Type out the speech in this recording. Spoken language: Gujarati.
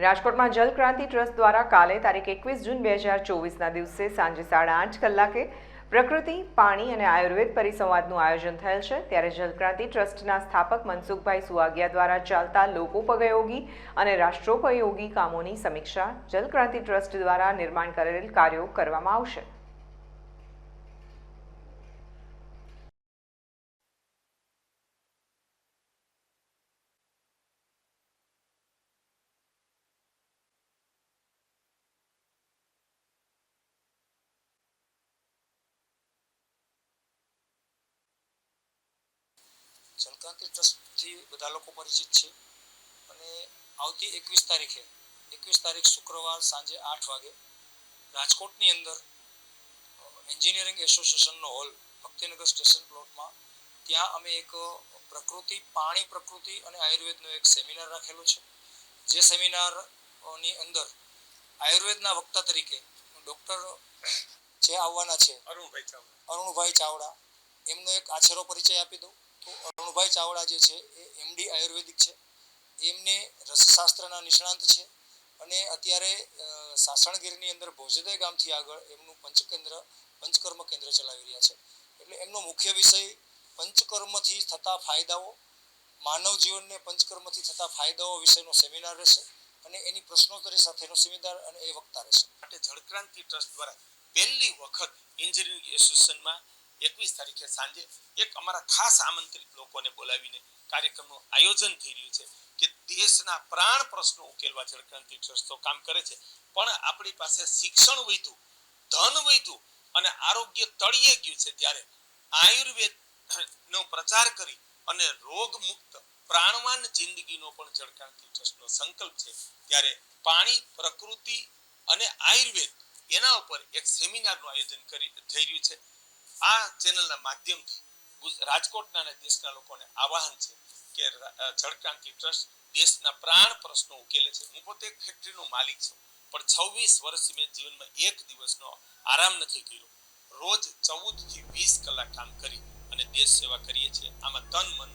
રાજકોટમાં જલક્રાંતિ ટ્રસ્ટ દ્વારા કાલે તારીખ એકવીસ જૂન બે હજાર ચોવીસના દિવસે સાંજે સાડા આઠ કલાકે પ્રકૃતિ, પાણી અને આયુર્વેદ પરિસંવાદનું આયોજન થયેલ છે. ત્યારે જલક્રાંતિ ટ્રસ્ટના સ્થાપક મનસુખભાઈ સુવાગિયા દ્વારા ચાલતા લોકોપયોગી અને રાષ્ટ્રોપયોગી કામોની સમીક્ષા જલક્રાંતિ ટ્રસ્ટ દ્વારા નિર્માણ કરેલ કાર્યો કરવામાં આવશે. જલક્રાંતિ ટ્રસ્ટથી બધા લોકો પરિચિત છે. અને આવતી એકવીસ તારીખે એકવીસ તારીખ શુક્રવાર સાંજે આઠ વાગે રાજકોટની અંદર એન્જિનિયરિંગ એસોસિએશનનો હોલ ભક્તિનગર સ્ટેશન પ્લોટમાં. ત્યાં અમે એક પ્રકૃતિ પાણી પ્રકૃતિ અને આયુર્વેદનો એક સેમિનાર રાખેલો છે. જે સેમિનારની અંદર આયુર્વેદના વક્તા તરીકે ડૉક્ટર જે આવવાના છે અરુણભાઈ ચાવડા. અરુણભાઈ ચાવડા એમનો એક આછેરો પરિચય આપી દઉં. તો અરુણભાઈ ચાવડા જે છે એ એમડી આયુર્વેદિક છે. એમને રસશાસ્ત્રના નિષ્ણાંત છે અને અત્યારે સાસણગીરની અંદર ભોજદય ગામથી આગળ એમનું પંચકેન્દ્ર, પંચકર્મ કેન્દ્ર ચલાવી રહ્યા છે. એટલે એમનો મુખ્ય વિષય પંચકર્મથી થતા ફાયદાઓ, માનવ જીવનને પંચકર્મથી થતા ફાયદાઓ વિશેનો સેમિનાર રહેશે અને એની પ્રશ્નોત્તરી સાથેનો સેમિનાર અને એ વક્તા રહેશે. માટે જળક્રાંતિ ટ્રસ્ટ દ્વારા પહેલી વખત એન્જિનિયરિંગ એસોસિએશનમાં એકવીસ તારીખે સાંજે એક અમારા ખાસ આમંત્રિત લોકોને બોલાવીને કાર્યક્રમનું આયોજન થઈ રહ્યું છે કે દેશના પ્રાણ પ્રશ્નો ઉકેલવા જળક્રાંતિ ટ્રસ્ટો કામ કરે છે, પણ આપણી પાસે શિક્ષણ વધ્યું, ધન વધ્યું અને આરોગ્ય તળિયે ગયું છે. ત્યારે આયુર્વેદ નો પ્રચાર કરી અને રોગ મુક્ત પ્રાણવાન જિંદગીનો પણ જળક્રાંતિ ટ્રસ્ટનો સંકલ્પ છે. ત્યારે પાણી, પ્રકૃતિ અને આયુર્વેદ એના ઉપર એક સેમિનારનું આયોજન કરી થઈ રહ્યું છે. આ ચેનલના માધ્યમથી રાજકોટના અને દેશના લોકોને આવાહન છે કે જળક્રાંતિ ટ્રસ્ટ દેશના પ્રાણ પ્રશ્નો ઉકેલે છે. હું પોતે એક ફેક્ટરીનો માલિક છું, પણ છવ્વીસ વર્ષથી મેં જીવનમાં એક દિવસનો આરામ નથી કર્યો. રોજ ચૌદથી વીસ કલાક કામ કરી અને દેશ સેવા કરીએ છીએ. આમાં તન, મન